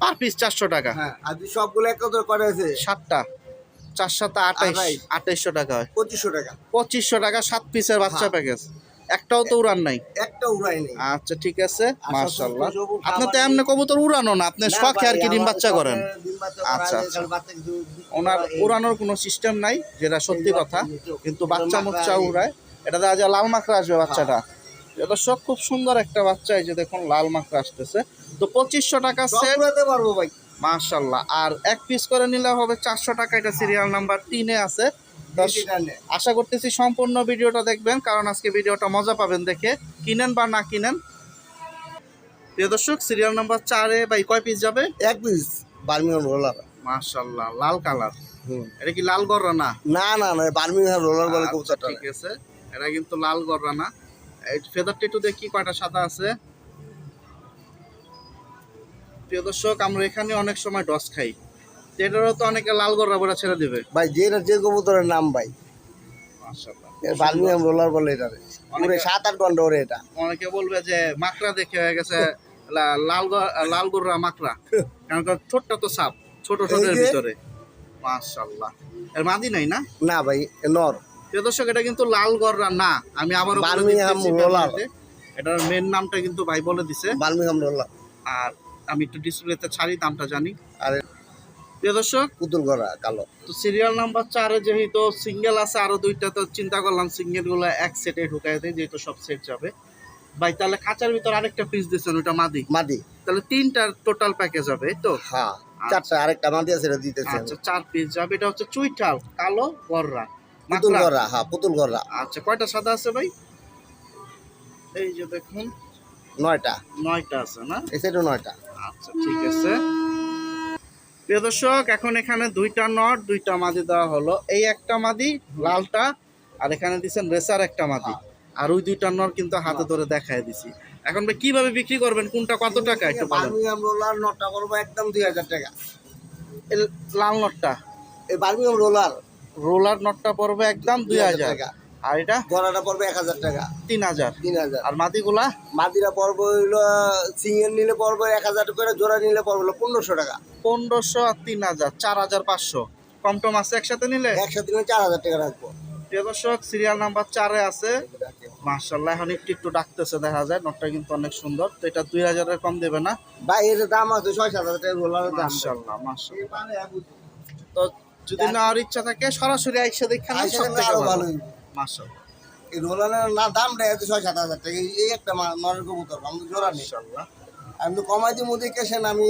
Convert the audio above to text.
Per piece চারশো টাকা। হ্যাঁ আর সবগুলো একত্র করে আছে। সাতটা। চার সাতটা আঠাইশ আঠাইশ। আঠাইশশো টাকা হয়। পঁচিশশো টাকা। পঁচিশশো টাকা সাত পিসের বাচ্চা। প্যাকেজ একটাও তো উড়ান নাই। একটা উড়াই নেই। আচ্ছা ঠিক আছে। আর মার্শাল্লাহ সব আপনি তো এমনি কবুতর উড়ানো না। আপনি শখে আর কি ডিম বাচ্চা করেন। আচ্ছা, আচ্ছা। ওনার উড়ানোর কোনো সিস্টেম নাই যেটা সত্যি কথা। কিন্তু বাচ্চা মুচ্চা উড়ায়। এটা দেখা যায় লাল মাকড়া আসবে বাচ্চাটা। সব খুব সুন্দর একটা বাচ্চা এই যে দেখুন লাল মাকড়া আসতেছে। তো পঁচিশশো টাকা সেট পারব ভাই। মার্শাল্লাহ আর এক পিস করে নিলে হবে চারশো টাকা এটা সিরিয়াল নাম্বার তিনে আছে। আশা করতেছি সম্পূর্ণ ভিডিওটা দেখবেন কারণ আজকে ভিডিওটা মজা পাবেন দেখে কিনেন বা না কিনেন। প্রিয় দর্শক সিরিয়াল নাম্বার চারে বাই কয় পিস যাবে? এক পিস বার্মিংহাম রোলার মার্শাল্লাহ লাল কালার হুম। এটা কি লাল গররা না? না না না বার্মিংহাম রোলার বলে আচ্ছা, কবুতরটা। ঠিক আছে। এটা কিন্তু লাল গররা না। ফেদার টেটু দেখি কয়টা সাদা আছে? প্রিয় দর্শক আমরা এখানে অনেক সময় ডস খাই। এটারও তো অনেকে লাল বলে ছেড়ে দিবে। ভাই যে যে কবুতরের নাম ভাই। মার্শাল্লাহ রোলার বলে এটা পুরো সাত আট ঘণ্টা ওরে এটা। অনেকে বলবে যে মাকড়া দেখে হয়ে গেছে লা- লাল লাল গররা মাকড়া। কারণ তার তো সাপ ছোট যে- ভিতরে। মাশাল্লাহ এর মাদি নাই না? না ভাই নর। প্রিয় দর্শক এটা কিন্তু লাল গররা না আমি আবার এটার মেন নামটা কিন্তু ভাই বলে দিছে। বার্মিংহাম রোলার আর আমি একটু ডিসপ্লেতে ছাড়ি দামটা জানি। আর প্রিয় দর্শক পুতুল গড়া কালো। তো সিরিয়াল নাম্বার চারে যেহেতু সিঙ্গেল আছে আরও দুইটা তো চিন্তা করলাম সিঙ্গেলগুলো এক সেটে ঢুকাই দেয় যেহেতু সব সেট যাবে। ভাই তাহলে খাঁচার ভিতর আরেকটা পিস দিচ্ছেন ওটা মাদি। মাদি। তাহলে তিনটার টোটাল প্যাকেজ হবে তো? হ্যাঁ চারটা আরেকটা মাদি আছে এটা দিতেছে আচ্ছা চার পিস যাবে এটা হচ্ছে চুইটাল কালো গররা। পুতুল। গড়া হ্যাঁ পুতুল গড়া আচ্ছা কয়টা সাদা আছে ভাই? এই যে দেখুন নয়টা। নয়টা আছে না? এই নয়টা। আচ্ছা ঠিক আছে। প্রিয় দর্শক এখন এখানে দুইটা নট দুইটা মাদি দেওয়া হলো। এই একটা মাদি লালটা আর এখানে দিছেন রেসার একটা মাদি। আর ওই দুইটা নট কিন্তু হাতে ধরে দেখায় দিছি। এখন ভাই কীভাবে বিক্রি করবেন? কোনটা কত টাকা একটু বলেন? বার্মিংহাম রোলার নটা করব একদম দুই হাজার টাকা। লাল নটটা। এই বার্মিংহাম রোলার। রোলার নটটা পড়বে একদম দুই হাজার টাকা। আর এটা? গড়াটা পড়বে এক হাজার টাকা। তিন হাজার। তিন হাজার। আর মাদিগুলা মাদিরা পর্ব হইল সিঙ্গেল নিলে পর্ব এক হাজার করে জোড়া নিলে পর্ব হলো পনেরোশো টাকা। পনেরোশো আর তিন হাজার চার হাজার পাঁচশো। কম টম আছে একসাথে নিলে? একসাথে নিলে চার হাজার টাকা রাখব। প্রিয় দর্শক সিরিয়াল নাম্বার চারে আছে। মার্শাল্লাহ এখন একটু একটু ডাকতেছে দেখা যায়। নটটা কিন্তু অনেক সুন্দর। তো এটা দুই হাজারের কম দেবে না? ভাই এর দাম আছে ছয় সাত হাজার টাকা রোলারের দাম। মার্শাল্লাহ মার্শাল্লাহ তো যদি নেওয়ার ইচ্ছা থাকে সরাসরি আইসা দেখে নেন সব থেকে ভালো। এই না দাম দেয় ছয় সাত হাজার টাকা। এই- একটা কবুতর জোড়া নেই। আমি কমাই দিই মুদি কেসেন আমি